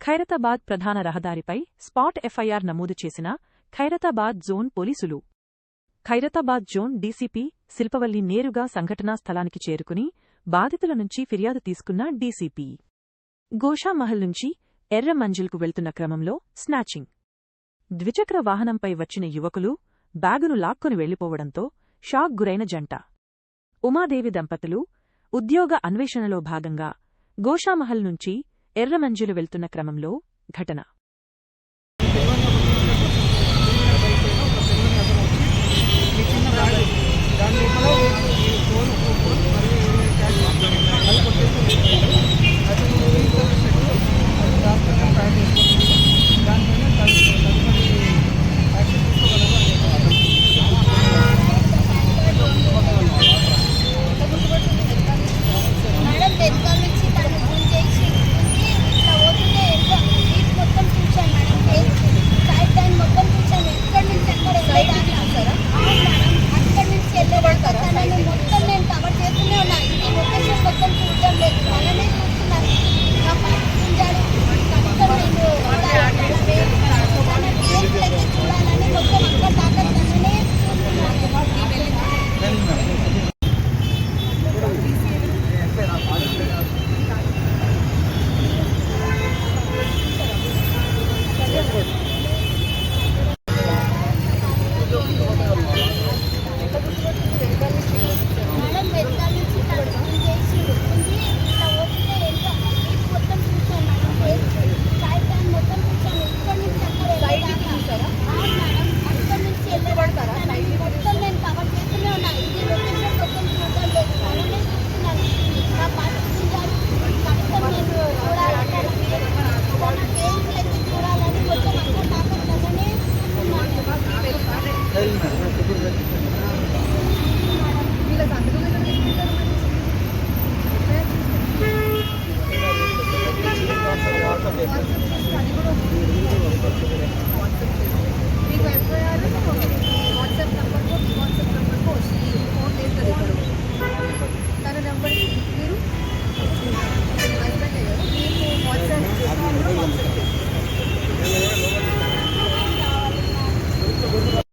ఖైరతాబాద్ ప్రధాన రహదారిపై spot FIR నమోదు చేసిన ఖైరతాబాద్ జోన్ పోలీసులు. ఖైరతాబాద్ జోన్ డీసీపీ శిల్పవల్లి నేరుగా సంఘటనా స్థలానికి చేరుకుని బాధితుల నుంచి ఫిర్యాదు తీసుకున్న డీసీపీ. గోషామహల్ నుంచి ఎర్ర మంజిల్కు వెళ్తున్న క్రమంలో స్నాచింగ్. ద్విచక్ర వాహనంపై వచ్చిన యువకులు బ్యాగును లాక్కుని వెళ్ళిపోవడంతో షాక్ గురైన జంట. ఉమాదేవి దంపతులు ఉద్యోగ అన్వేషణలో భాగంగా గోషామహల్ నుంచి ఎర్రమంజులు వెళ్తున్న క్రమంలో ఘటన.